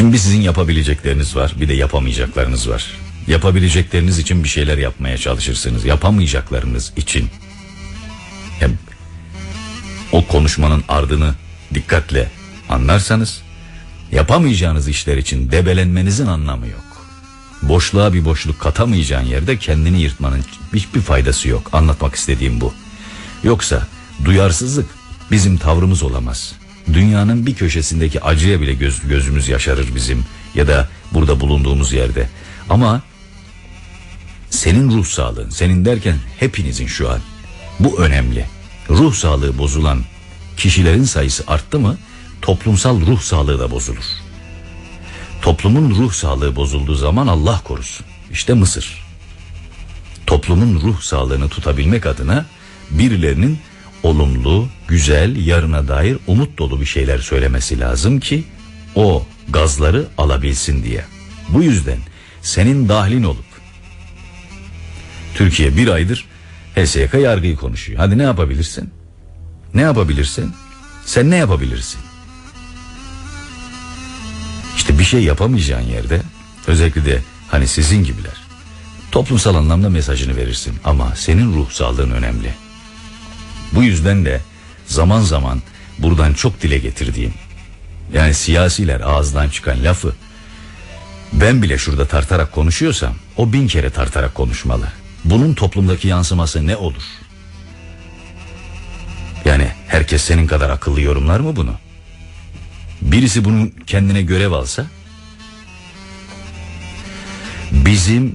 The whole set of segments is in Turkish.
Şimdi sizin yapabilecekleriniz var bir de yapamayacaklarınız var. Yapabilecekleriniz için bir şeyler yapmaya çalışırsınız. Yapamayacaklarınız için hem o konuşmanın ardını dikkatle anlarsanız yapamayacağınız işler için debelenmenizin anlamı yok. Boşluğa bir boşluk katamayacağın yerde kendini yırtmanın hiçbir faydası yok. Anlatmak istediğim bu. Yoksa duyarsızlık bizim tavrımız olamaz. Dünyanın bir köşesindeki acıya bile göz, gözümüz yaşarır bizim ya da burada bulunduğumuz yerde. Ama senin ruh sağlığın, senin derken hepinizin şu an bu önemli. Ruh sağlığı bozulan kişilerin sayısı arttı mı toplumsal ruh sağlığı da bozulur. Toplumun ruh sağlığı bozulduğu zaman Allah korusun. İşte Mısır. Toplumun ruh sağlığını tutabilmek adına birilerinin olumlu, güzel, yarına dair umut dolu bir şeyler söylemesi lazım ki o gazları alabilsin diye. Bu yüzden senin dahlin olup Türkiye bir aydır HSYK yargıyı konuşuyor. Hadi ne yapabilirsin? Ne yapabilirsin? Sen ne yapabilirsin? İşte bir şey yapamayacağın yerde özellikle de hani sizin gibiler toplumsal anlamda mesajını verirsin ama senin ruh sağlığın önemli. Bu yüzden de zaman zaman buradan çok dile getirdiğim yani siyasiler ağızdan çıkan lafı ben bile şurada tartarak konuşuyorsam o bin kere tartarak konuşmalı. Bunun toplumdaki yansıması ne olur? Yani herkes senin kadar akıllı yorumlar mı bunu? Birisi bunu kendine görev alsa bizim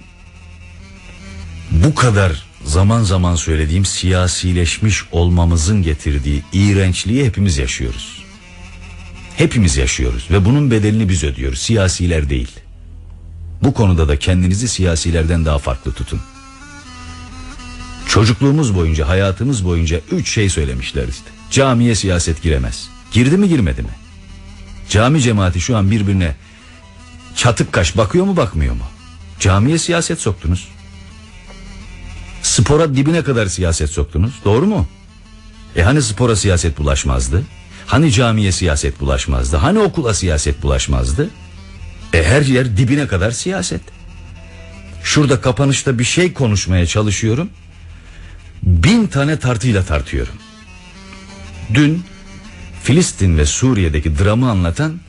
bu kadar zaman zaman söylediğim siyasileşmiş olmamızın getirdiği iğrençliği hepimiz yaşıyoruz. Hepimiz yaşıyoruz ve bunun bedelini biz ödüyoruz. Siyasiler değil. Bu konuda da kendinizi siyasilerden daha farklı tutun. Çocukluğumuz boyunca, hayatımız boyunca üç şey söylemişler işte. Camiye siyaset giremez. Girdi mi girmedi mi? Cami cemaati şu an birbirine çatık kaş bakıyor mu bakmıyor mu? Camiye siyaset soktunuz. Spora dibine kadar siyaset soktunuz. Doğru mu? E hani spora siyaset bulaşmazdı? Hani camiye siyaset bulaşmazdı? Hani okula siyaset bulaşmazdı? E her yer dibine kadar siyaset. Şurada kapanışta bir şey konuşmaya çalışıyorum. Bin tane tartıyla tartıyorum. Dün Filistin ve Suriye'deki dramı anlatan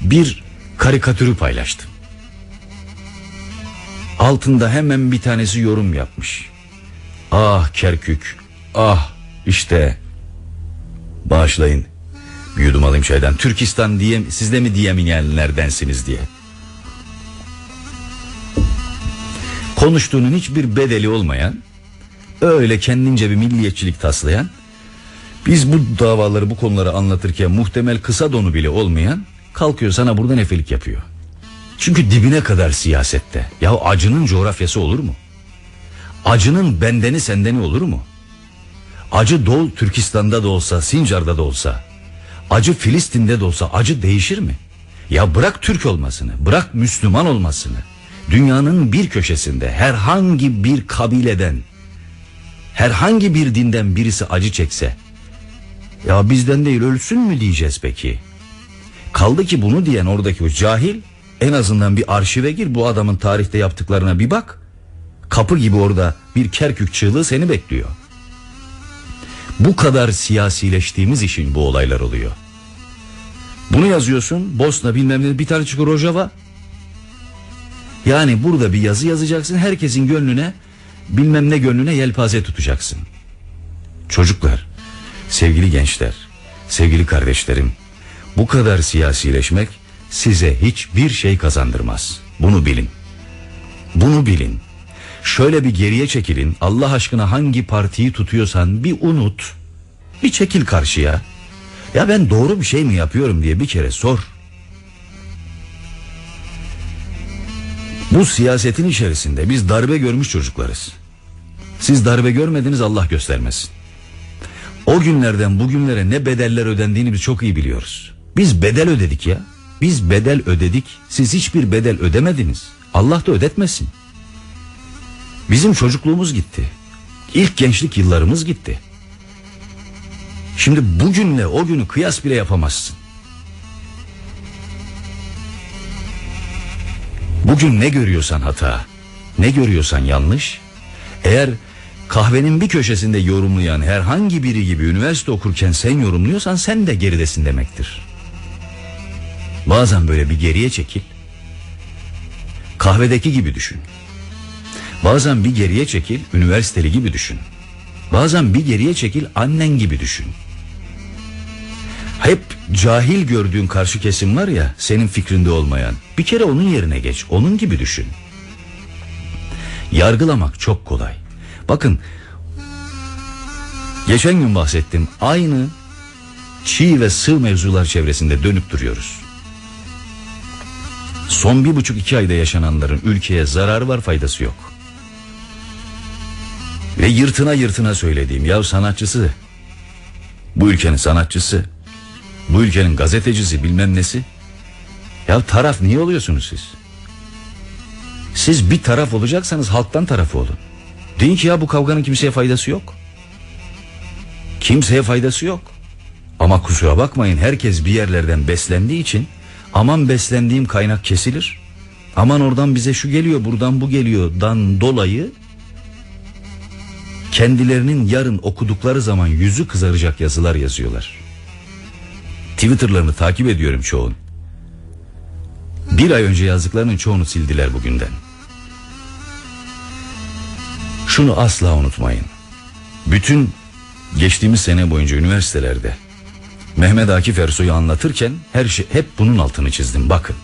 bir karikatürü paylaştım. Altında hemen bir tanesi yorum yapmış. Ah Kerkük, ah işte bağışlayın. Bir yudum alayım şeyden. Türkistan diye siz de mi diyemeyenlerdensiniz diye. Konuştuğunun hiçbir bedeli olmayan, öyle kendince bir milliyetçilik taslayan, biz bu davaları bu konuları anlatırken muhtemel kısa donu bile olmayan kalkıyor sana burada nefelik yapıyor. Çünkü dibine kadar siyasette. Ya acının coğrafyası olur mu? Acının bendeni sendeni olur mu? Acı Doğu Türkistan'da da olsa, Sincar'da da olsa, acı Filistin'de de olsa acı değişir mi? Ya bırak Türk olmasını, bırak Müslüman olmasını. Dünyanın bir köşesinde herhangi bir kabileden, herhangi bir dinden birisi acı çekse, ya bizden değil ölsün mü diyeceğiz peki? Kaldı ki bunu diyen oradaki o cahil en azından bir arşive gir bu adamın tarihte yaptıklarına bir bak. Kapı gibi orada bir Kerkük çığlığı seni bekliyor. Bu kadar siyasileştiğimiz için bu olaylar oluyor. Bunu yazıyorsun Bosna bilmem ne bir tane çıkıyor Rojava. Yani burada bir yazı yazacaksın herkesin gönlüne bilmem ne gönlüne yelpaze tutacaksın. Çocuklar, sevgili gençler, sevgili kardeşlerim bu kadar siyasileşmek size hiçbir şey kazandırmaz. Bunu bilin. Bunu bilin. Şöyle bir geriye çekilin. Allah aşkına hangi partiyi tutuyorsan bir unut. Bir çekil karşıya. Ya ben doğru bir şey mi yapıyorum diye bir kere sor. Bu siyasetin içerisinde biz darbe görmüş çocuklarız. Siz darbe görmediniz Allah göstermesin. O günlerden bugünlere ne bedeller ödendiğini biz çok iyi biliyoruz. Biz bedel ödedik ya. Biz bedel ödedik. Siz hiçbir bedel ödemediniz. Allah da ödetmesin. Bizim çocukluğumuz gitti. İlk gençlik yıllarımız gitti. Şimdi bugünle o günü kıyas bile yapamazsın. Bugün ne görüyorsan hata, ne görüyorsan yanlış. Eğer kahvenin bir köşesinde yorumlayan herhangi biri gibi üniversite okurken sen yorumluyorsan sen de geridesin demektir. Bazen böyle bir geriye çekil. Kahvedeki gibi düşün. Bazen bir geriye çekil, üniversiteli gibi düşün. Bazen bir geriye çekil, annen gibi düşün. Hep cahil gördüğün karşı kesim var ya, senin fikrinde olmayan. Bir kere onun yerine geç, onun gibi düşün. Yargılamak çok kolay. Bakın, geçen gün bahsettim. Aynı çiğ ve sığ mevzular çevresinde dönüp duruyoruz. Son bir buçuk iki ayda yaşananların ülkeye zararı var faydası yok. Ve yırtına yırtına söylediğim ya sanatçısı, bu ülkenin sanatçısı, bu ülkenin gazetecisi bilmem nesi. Ya taraf niye oluyorsunuz siz? Siz bir taraf olacaksanız halktan tarafı olun. Deyin ki ya bu kavganın kimseye faydası yok. Kimseye faydası yok. Ama kusura bakmayın herkes bir yerlerden beslendiği için aman beslendiğim kaynak kesilir. Aman oradan bize şu geliyor buradan bu geliyor dan dolayı kendilerinin yarın okudukları zaman yüzü kızaracak yazılar yazıyorlar. Twitter'larını takip ediyorum çoğun. Bir ay önce yazdıklarının çoğunu sildiler bugünden. Şunu asla unutmayın. Bütün geçtiğimiz sene boyunca üniversitelerde Mehmet Akif Ersoy'u anlatırken her şey hep bunun altını çizdim. Bakın.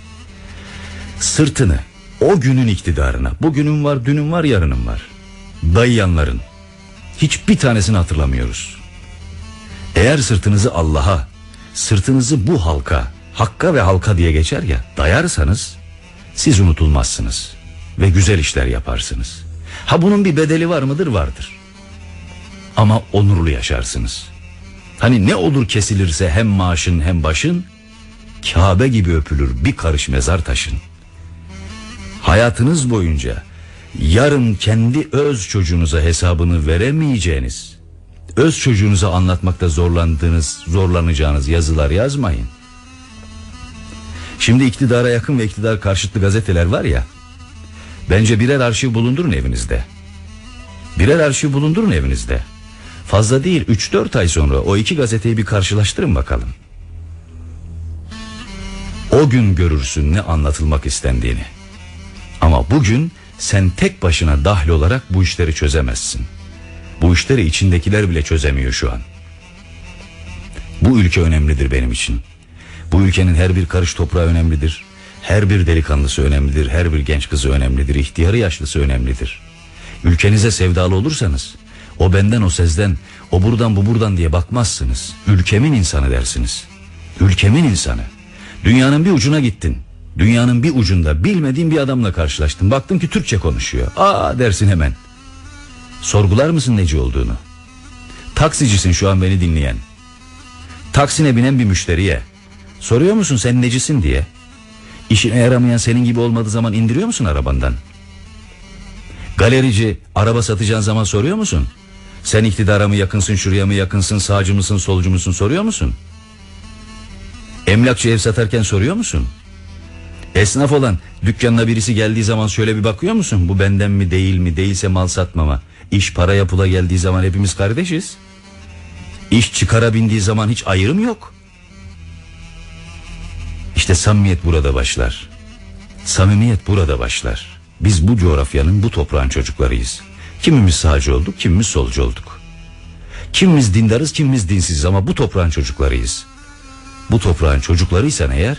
Sırtını o günün iktidarına, bugünün var, dünün var, yarının var. Dayayanların hiçbir tanesini hatırlamıyoruz. Eğer sırtınızı Allah'a, sırtınızı bu halka, hakka ve halka diye geçer ya, dayarsanız siz unutulmazsınız ve güzel işler yaparsınız. Ha bunun bir bedeli var mıdır? Vardır. Ama onurlu yaşarsınız. Hani ne olur kesilirse hem maaşın hem başın, Kabe gibi öpülür bir karış mezar taşın. Hayatınız boyunca yarın kendi öz çocuğunuza hesabını veremeyeceğiniz, öz çocuğunuza anlatmakta zorlandığınız, zorlanacağınız yazılar yazmayın. Şimdi iktidara yakın ve iktidar karşıtlı gazeteler var ya, bence birer arşiv bulundurun evinizde. Birer arşiv bulundurun evinizde. Fazla değil 3-4 ay sonra o iki gazeteyi bir karşılaştırın bakalım. O gün görürsün ne anlatılmak istendiğini. Ama bugün sen tek başına dahil olarak bu işleri çözemezsin. Bu işleri içindekiler bile çözemiyor şu an. Bu ülke önemlidir benim için. Bu ülkenin her bir karış toprağı önemlidir. Her bir delikanlısı önemlidir. Her bir genç kızı önemlidir. İhtiyarı yaşlısı önemlidir. Ülkenize sevdalı olursanız o benden o sezden o buradan bu buradan diye bakmazsınız. Ülkemin insanı dersiniz. Ülkemin insanı. Dünyanın bir ucuna gittin. Dünyanın bir ucunda bilmediğin bir adamla karşılaştın. Baktın ki Türkçe konuşuyor. Aa dersin hemen. Sorgular mısın neci olduğunu? Taksicisin şu an beni dinleyen. Taksine binen bir müşteriye. Soruyor musun sen necisin diye. İşine yaramayan senin gibi olmadığı zaman indiriyor musun arabandan? Galerici araba satacağın zaman soruyor musun? Sen iktidara mı yakınsın şuraya mı yakınsın sağcı mısın solcu musun soruyor musun? Emlakçı ev satarken soruyor musun? Esnaf olan dükkanına birisi geldiği zaman şöyle bir bakıyor musun? Bu benden mi değil mi değilse mal satmama. İş para yapıla geldiği zaman hepimiz kardeşiz. İş çıkara bindiği zaman hiç ayrım yok. İşte samimiyet burada başlar. Samimiyet burada başlar. Biz bu coğrafyanın bu toprağın çocuklarıyız. Kimimiz sağcı olduk, kimimiz solcu olduk. Kimimiz dindarız, kimimiz dinsiz ama bu toprağın çocuklarıyız. Bu toprağın çocuklarıysan eğer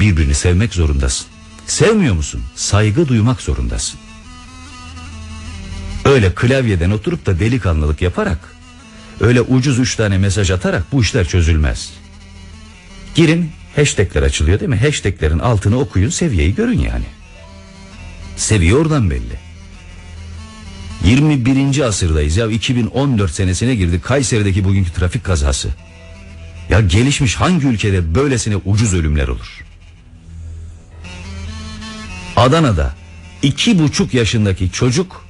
birbirini sevmek zorundasın. Sevmiyor musun? Saygı duymak zorundasın. Öyle klavyeden oturup da delikanlılık yaparak, öyle ucuz üç tane mesaj atarak bu işler çözülmez. Girin, hashtagler açılıyor değil mi? Hashtaglerin altını okuyun, seviyeyi görün yani. Seviye oradan belli. 21. asırdayız ya 2014 senesine girdik Kayseri'deki bugünkü trafik kazası. Ya gelişmiş hangi ülkede böylesine ucuz ölümler olur? Adana'da iki buçuk yaşındaki çocuk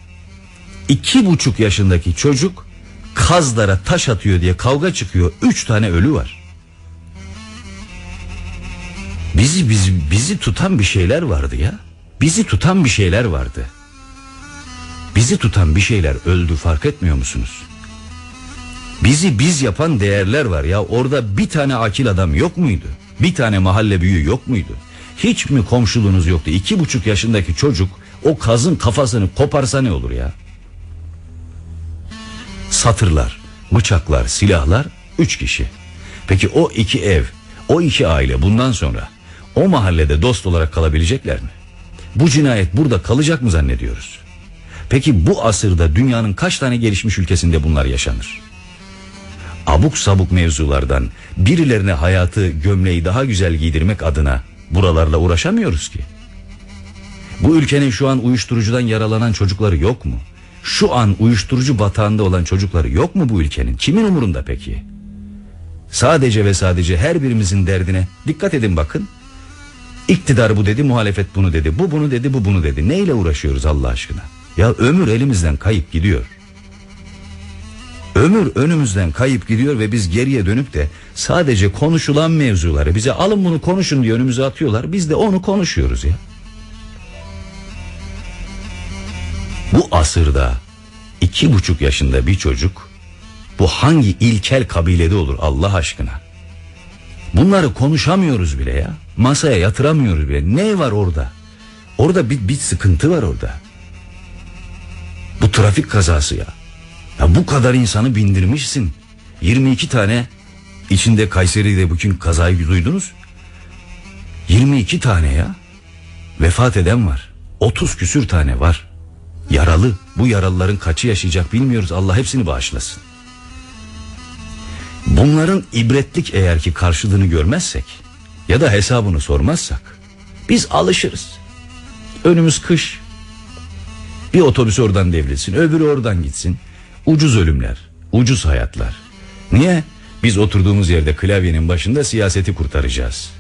iki buçuk yaşındaki çocuk kazlara taş atıyor diye kavga çıkıyor. Üç tane ölü var. Bizi bizi bizi tutan bir şeyler vardı ya. Bizi tutan bir şeyler vardı. Bizi tutan bir şeyler öldü fark etmiyor musunuz? Bizi biz yapan değerler var ya orada bir tane akil adam yok muydu? Bir tane mahalle büyüğü yok muydu? Hiç mi komşuluğunuz yoktu? İki buçuk yaşındaki çocuk o kazın kafasını koparsa ne olur ya? Satırlar, bıçaklar, silahlar üç kişi. Peki o iki ev, o iki aile bundan sonra o mahallede dost olarak kalabilecekler mi? Bu cinayet burada kalacak mı zannediyoruz? Peki bu asırda dünyanın kaç tane gelişmiş ülkesinde bunlar yaşanır? Abuk sabuk mevzulardan birilerine hayatı gömleği daha güzel giydirmek adına buralarla uğraşamıyoruz ki. Bu ülkenin şu an uyuşturucudan yaralanan çocukları yok mu? Şu an uyuşturucu batağında olan çocukları yok mu bu ülkenin? Kimin umurunda peki? Sadece ve sadece her birimizin derdine dikkat edin bakın. İktidar bu dedi, muhalefet bunu dedi. Bu bunu dedi, bu bunu dedi. Neyle uğraşıyoruz Allah aşkına? Ya ömür elimizden kayıp gidiyor. Ömür önümüzden kayıp gidiyor ve biz geriye dönüp de sadece konuşulan mevzuları bize alın bunu konuşun diye önümüze atıyorlar. Biz de onu konuşuyoruz ya. Bu asırda iki buçuk yaşında bir çocuk bu hangi ilkel kabilede olur Allah aşkına? Bunları konuşamıyoruz bile ya. Masaya yatıramıyoruz bile. Ne var orada? Orada bir, bir sıkıntı var orada. Trafik kazası ya. Ya bu kadar insanı bindirmişsin. 22 tane içinde Kayseri'de bugün kazayı duydunuz. 22 tane ya. Vefat eden var. 30 küsür tane var. Yaralı. Bu yaralıların kaçı yaşayacak bilmiyoruz. Allah hepsini bağışlasın. Bunların ibretlik eğer ki karşılığını görmezsek ya da hesabını sormazsak biz alışırız. Önümüz kış. Bir otobüs oradan devrilsin, öbürü oradan gitsin. Ucuz ölümler, ucuz hayatlar. Niye? Biz oturduğumuz yerde klavyenin başında siyaseti kurtaracağız.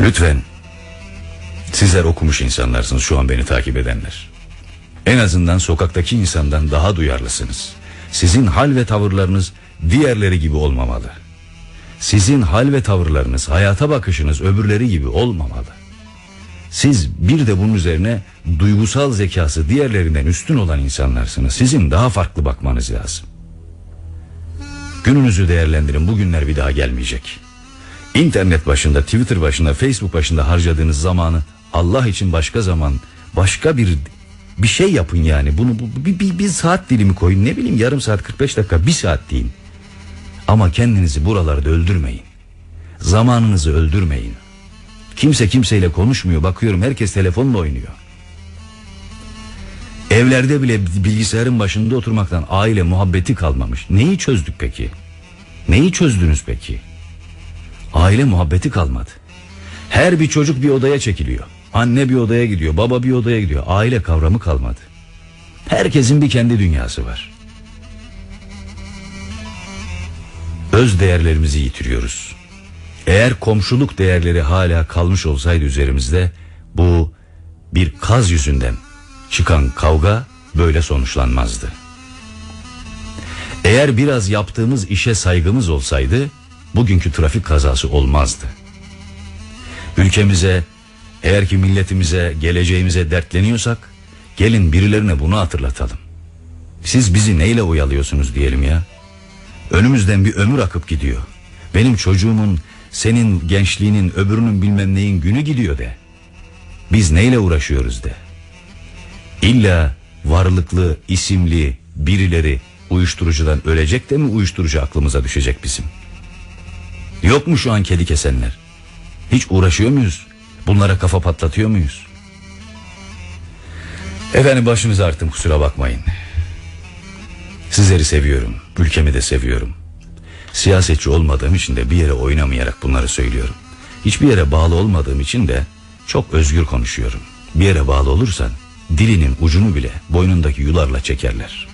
Lütfen sizler okumuş insanlarsınız şu an beni takip edenler. En azından sokaktaki insandan daha duyarlısınız. Sizin hal ve tavırlarınız diğerleri gibi olmamalı. Sizin hal ve tavırlarınız, hayata bakışınız öbürleri gibi olmamalı. Siz bir de bunun üzerine duygusal zekası diğerlerinden üstün olan insanlarsınız. Sizin daha farklı bakmanız lazım. Gününüzü değerlendirin. Bu günler bir daha gelmeyecek. İnternet başında, Twitter başında, Facebook başında harcadığınız zamanı Allah için başka zaman, başka bir bir şey yapın yani. Bunu bu, bir, bir, bir saat dilimi koyun. Ne bileyim yarım saat 45 dakika bir saat deyin. Ama kendinizi buralarda öldürmeyin. Zamanınızı öldürmeyin. Kimse kimseyle konuşmuyor. Bakıyorum herkes telefonla oynuyor. Evlerde bile bilgisayarın başında oturmaktan aile muhabbeti kalmamış. Neyi çözdük peki? Neyi çözdünüz peki? Aile muhabbeti kalmadı. Her bir çocuk bir odaya çekiliyor. Anne bir odaya gidiyor, baba bir odaya gidiyor. Aile kavramı kalmadı. Herkesin bir kendi dünyası var. Öz değerlerimizi yitiriyoruz. Eğer komşuluk değerleri hala kalmış olsaydı üzerimizde bu bir kaz yüzünden çıkan kavga böyle sonuçlanmazdı. Eğer biraz yaptığımız işe saygımız olsaydı bugünkü trafik kazası olmazdı. Ülkemize eğer ki milletimize geleceğimize dertleniyorsak gelin birilerine bunu hatırlatalım. Siz bizi neyle oyalıyorsunuz diyelim ya. Önümüzden bir ömür akıp gidiyor. Benim çocuğumun senin gençliğinin öbürünün bilmem neyin günü gidiyor de. Biz neyle uğraşıyoruz de. İlla varlıklı, isimli birileri uyuşturucudan ölecek de mi uyuşturucu aklımıza düşecek bizim? Yok mu şu an kedi kesenler? Hiç uğraşıyor muyuz? Bunlara kafa patlatıyor muyuz? Efendim başınızı arttım kusura bakmayın. Sizleri seviyorum. Ülkemi de seviyorum. Siyasetçi olmadığım için de bir yere oynamayarak bunları söylüyorum. Hiçbir yere bağlı olmadığım için de çok özgür konuşuyorum. Bir yere bağlı olursan dilinin ucunu bile boynundaki yularla çekerler.